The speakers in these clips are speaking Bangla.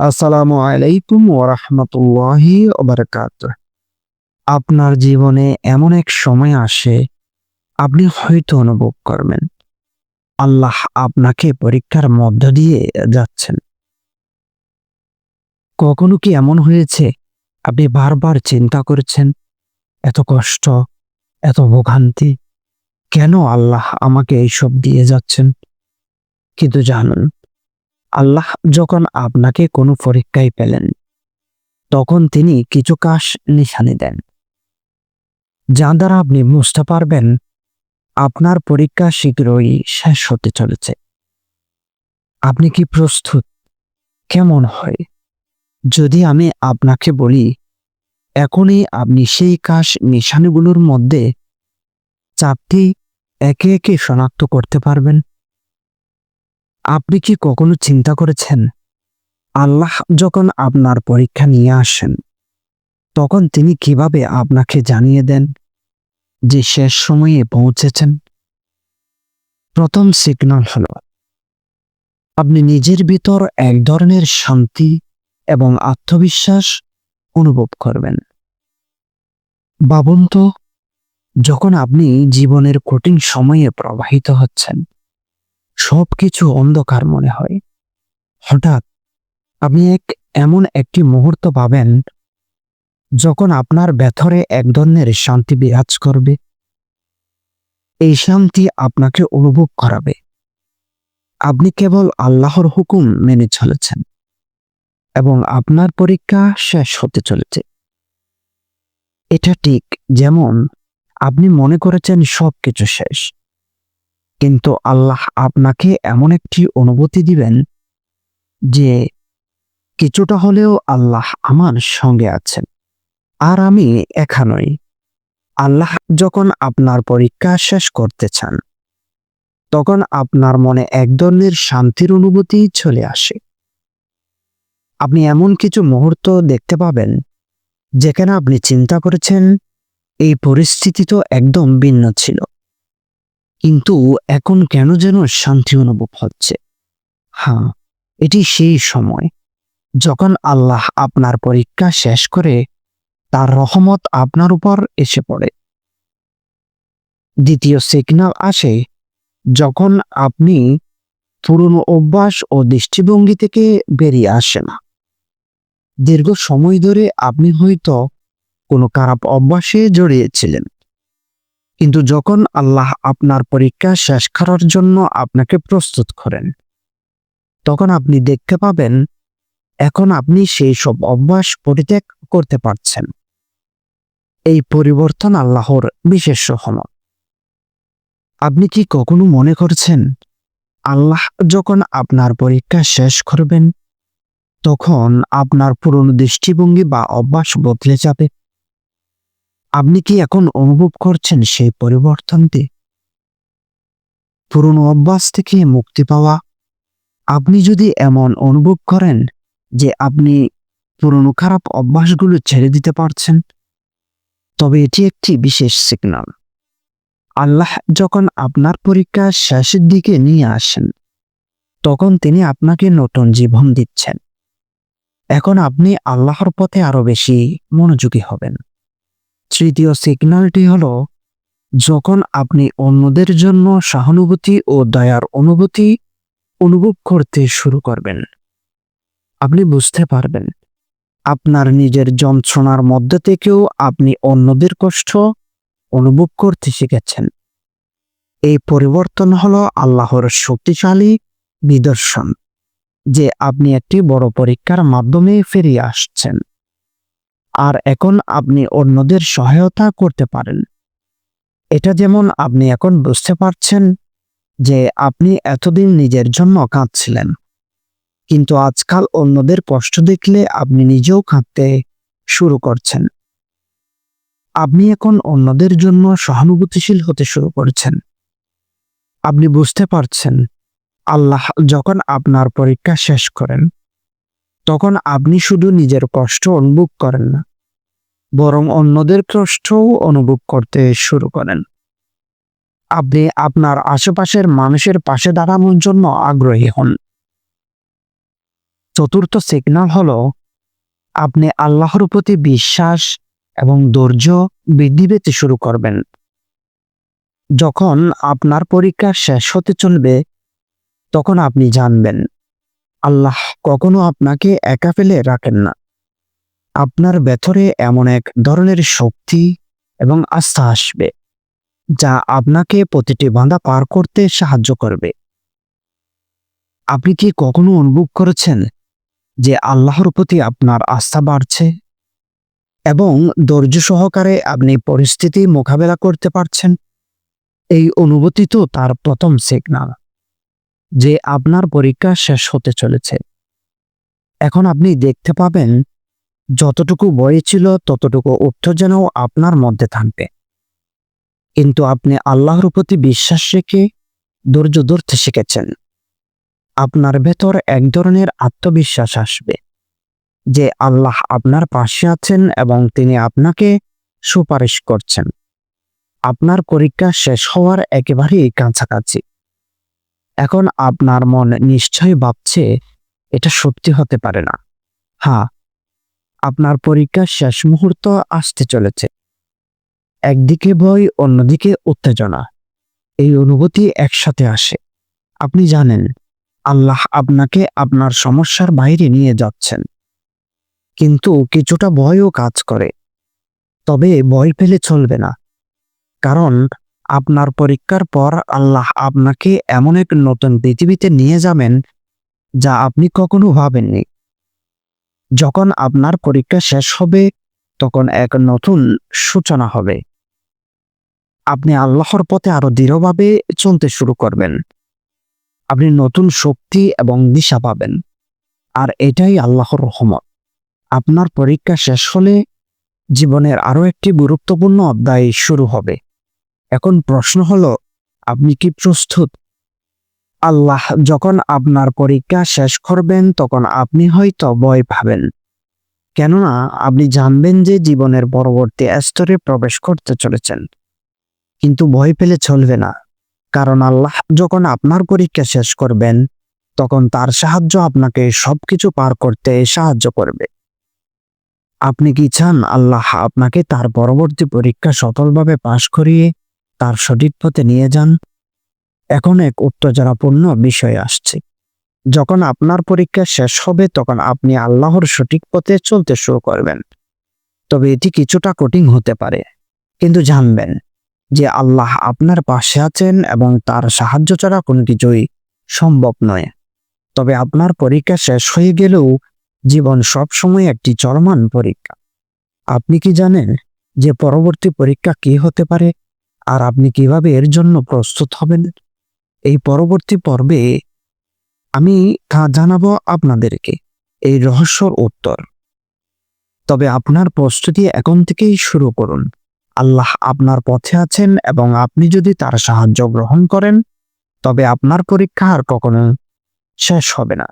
আসসালামু আলাইকুম ওরহমতুল্লাহি ওবরকাত আপনার জীবনে এমন এক সময় আসে, আপনি হয়তো অনুভব করবেন, আল্লাহ আপনাকে পরীক্ষার মধ্য দিয়ে যাচ্ছেন। কখনো কি এমন হয়েছে, আপনি বারবার চিন্তা করছেন, এত কষ্ট, এত ভোগান্তি, কেন আল্লাহ আমাকে এইসব দিয়ে যাচ্ছেন? কিন্তু জানুন আল্লাহ যখন আপনাকে কোনো পরীক্ষায় পেলেন, তখন তিনি কিছু কাজ নিশানি দেন। যা দ্বারা আপনি বুঝতে পারবেন, আপনার পরীক্ষা শীঘ্রই শেষ হতে চলেছে। আপনি কি প্রস্তুত? কেমন হয়? যদি আমি আপনাকে বলি, এখনই আপনি সেই কাশ নিশানিগুলোর মধ্যে চারটি একে একে শনাক্ত করতে পারবেন। আপনি কি কখনো চিন্তা করেছেন? আল্লাহ যখন আপনার পরীক্ষা নিয়ে আসেন, তখন তিনি কীভাবে আপনাকে জানিয়ে দেন যে শেষ সময়ে পৌঁছেছেন? প্রথম সিগন্যাল হল, আপনি নিজের ভিতর এক ধরনের শান্তি এবং আত্মবিশ্বাস অনুভব করবেন। ভাবুন তো, যখন আপনি জীবনের কঠিন সময়ে প্রবাহিত হচ্ছেন সবকিছু অন্ধকার মনে হয়। হঠাৎ আপনি এক এমন একটি মুহূর্ত পাবেন যখন আপনার ভেতরে এক ধরনের শান্তি বিরাজ করবে। এই শান্তি আপনাকে অনুভব করাবে। আপনি কেবল আল্লাহর হুকুম মেনে চলেছেন এবং আপনার পরীক্ষা শেষ হতে চলেছে। এটা ঠিক যেমন আপনি মনে করেছেন সবকিছু শেষ। কিন্তু আল্লাহ আপনাকে এমন একটি অনুভূতি দিবেন যে কিছুটা হলেও আল্লাহ আমার সঙ্গে আছেন। আর আমি একা নই। আল্লাহ যখন আপনার পরীক্ষা শেষ করতে চান, তখন আপনার মনে এক ধরনের শান্তির অনুভূতি চলে আসে। আপনি এমন কিছু মুহূর্ত দেখতে পাবেন, যেখানে আপনি চিন্তা করেছেন, এই পরিস্থিতি তো একদম ভিন্ন ছিল। কিন্তু এখন কেন যেন শান্তি অনুভব হচ্ছে? হ্যাঁ এটি সেই সময় যখন আল্লাহ আপনার পরীক্ষা শেষ করে তার রহমত আপনার উপর এসে পড়ে। দ্বিতীয় সিগন্যাল আসে যখন আপনি পুরনো অভ্যাস ও দৃষ্টিভঙ্গি থেকে বেরিয়ে আসেন। দীর্ঘ সময় ধরে আপনি হয়তো কোনো খারাপ অভ্যাসে জড়িয়েছিলেন। কিন্তু যখন আল্লাহ আপনার পরীক্ষা শেষ করার জন্য আপনাকে প্রস্তুত করেন, তখন আপনি দেখতে পাবেন এখন আপনি সেই সব অভ্যাস পরিত্যাগ করতে পারছেন। এই পরিবর্তন আল্লাহর বিশেষ রহমত। আপনি কি কখনো মনে করছেন, আল্লাহ যখন আপনার পরীক্ষা শেষ করবেন, তখন আপনার পুরনো দৃষ্টিভঙ্গি বা অভ্যাস বদলে যাবে? আপনি কি এখন অনুভব করছেন সেই পরিবর্তনটি? পুরনো অভ্যাস থেকে মুক্তি পাওয়া? আপনি যদি এমন অনুভব করেন যে আপনি পুরনো খারাপ অভ্যাসগুলো ছেড়ে দিতে পারছেন, তবে এটি একটি বিশেষ সিগন্যাল আল্লাহ যখন আপনার পরীক্ষা শেষের দিকে নিয়ে আসেন, তখন তিনি আপনাকে নতুন জীবন দিচ্ছেন। এখন আপনি আল্লাহর পথে আরও বেশি মনোযোগী হবেন। তৃতীয় সিগন্যালটি হল, যখন আপনি অন্যদের জন্য সহানুভূতি ও দয়ার অনুভূতি অনুভব করতে শুরু করবেন। আপনি বুঝতে পারবেন, আপনার নিজের যন্ত্রণার মধ্যে থেকেও আপনি অন্যদের কষ্ট অনুভব করতে শিখেছেন। এই পরিবর্তন হল আল্লাহর শক্তিশালী নিদর্শন, যে আপনি একটি বড় পরীক্ষার মাধ্যমে ফিরিয়ে আসছেন। আর এখন আপনি অন্যদের সহায়তা করতে পারেন। এটা যেমন আপনি এখন বুঝতে পারছেন যে আপনি এতদিন নিজের জন্য কাঁদছিলেন, কিন্তু আজকাল অন্যদের কষ্ট দেখলে আপনি নিজেও কাঁদতে শুরু করছেন। আপনি এখন অন্যদের জন্য সহানুভূতিশীল হতে শুরু করছেন। আপনি বুঝতে পারছেন, আল্লাহ যখন আপনার পরীক্ষা শেষ করেন তখন আপনি শুধু নিজের কষ্ট অনুভব করেন না, বরং অন্যদের কষ্টও অনুভব করতে শুরু করেন। আপনি আপনার আশেপাশের মানুষের পাশে দাঁড়ানোর জন্য আগ্রহী হন। চতুর্থ সিগন্যাল হলো, আপনি আল্লাহর প্রতি বিশ্বাস এবং ধৈর্য বৃদ্ধি পেতে শুরু করবেন। যখন আপনার পরীক্ষা শেষ হতে চলবে, তখন আপনি জানবেন আল্লাহ কখনো আপনাকে একা ফেলে রাখেন না। আপনার ভেতরে এমন এক ধরনের শক্তি এবং আস্থা আসবে, যা আপনাকে প্রতিটি বাঁধা পার করতে সাহায্য করবে। আপনি কি কখনো অনুভব করেছেন যে আল্লাহর প্রতি আপনার আস্থা বাড়ছে এবং ধৈর্য সহকারে আপনি পরিস্থিতি মোকাবেলা করতে পারছেন? এই অনুভূতি তো তার প্রথম সিগনাল যে আপনার পরীক্ষা শেষ হতে চলেছে। এখন আপনি দেখতে পাবেন, যতটুকু বয়ে ছিল, ততটুকু উত্তর যেন আপনার মধ্যে থাকবে। কিন্তু আপনি আল্লাহর প্রতি বিশ্বাস রেখে ধৈর্য ধরতে শিখেছেন। আপনার ভেতর এক ধরনের আত্মবিশ্বাস আসবে যে আল্লাহ আপনার পাশে আছেন এবং তিনি আপনাকে সুপারিশ করছেন। আপনার পরীক্ষা শেষ হওয়ার একেবারেই কাছাকাছি। এখন আপনার মন নিশ্চয়ই ভাবছে এটা সত্যি হতে পারে না। হ্যাঁ আপনার পরীক্ষার শেষ মুহূর্ত আসতে চলেছে। একদিকে ভয়, অন্যদিকে উত্তেজনা। এই অনুভূতি একসাথে আসে। আপনি জানেন, আল্লাহ আপনাকে আপনার সমস্যার বাইরে নিয়ে যাচ্ছেন। কিন্তু কিছুটা ভয়ও কাজ করে। তবে ভয় পেলে চলবে না। কারণ আপনার পরীক্ষার পর আল্লাহ আপনাকে এমন এক নতুন পৃথিবীতে নিয়ে যাবেন যা আপনি কখনো ভাবেননি। যখন আপনার পরীক্ষা শেষ হবে, তখন এক নতুন সূচনা হবে। আপনি আল্লাহর পথে আরও দৃঢ়ভাবে চলতে শুরু করবেন। আপনি নতুন শক্তি এবং দিশা পাবেন। আর এটাই আল্লাহর রহমত। আপনার পরীক্ষা শেষ হলে জীবনের আরও একটি গুরুত্বপূর্ণ অধ্যায় শুরু হবে। এখন প্রশ্ন হলো, আপনি কি প্রস্তুত? আল্লাহ যখন আপনার পরীক্ষা শেষ করবেন, তখন আপনি হয়তো ভয় পাবেন। কেননা, আপনি জানবেন যে জীবনের পরবর্তী স্তরে প্রবেশ করতে চলেছেন। কিন্তু ভয় পেলে চলবে না। কারণ আল্লাহ যখন আপনার পরীক্ষা শেষ করবেন, তখন তার সাহায্য আপনাকে সবকিছু পার করতে সাহায্য করবে। আপনি কি চান আল্লাহ আপনাকে তার পরবর্তী পরীক্ষা সফলভাবে পাশ করিয়ে তার সঠিক পথে নিয়ে যান। এখন এক উত্তেজনাপূর্ণ বিষয় আসছে। যখন আপনার পরীক্ষা শেষ হবে, তখন আপনি আল্লাহর সঠিক পথে চলতে শুরু করবেন। তবে এটি কিছুটা কঠিন হতে পারে। কিন্তু জানবেন যে আল্লাহ আপনার পাশে আছেন এবং তার সাহায্য ছাড়া কোনো কিছুই সম্ভব নয়। তবে আপনার পরীক্ষা শেষ হয়ে গেলেও জীবন সবসময় একটি চলমান পরীক্ষা। আপনি কি জানেন যে পরবর্তী পরীক্ষা কি হতে পারে? আর আপনি কীভাবে এর জন্য প্রস্তুত হবেন? এই পরবর্তী পর্বে আমি তা জানাব আপনাদেরকে। এই রহস্যর উত্তর। তবে আপনার প্রস্তুতি এখন থেকেই শুরু করুন। আল্লাহ আপনার পথে আছেন এবং আপনি যদি তার সাহায্য গ্রহণ করেন, তবে আপনার পরীক্ষা আর কখনো শেষ হবে না।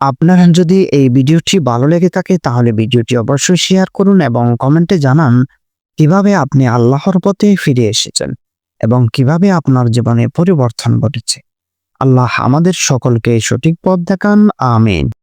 আপনার যদি এই ভিডিওটি ভালো লেগে থাকে, তাহলে ভিডিওটি অবশ্যই শেয়ার করুন এবং কমেন্টে জানান কীভাবে আপনি আল্লাহর পথে ফিরে এসেছেন এবং কীভাবে আপনার জীবনে পরিবর্তন ঘটেছে। আল্লাহ আমাদের সকলকে সঠিক পথ দেখান, আমিন।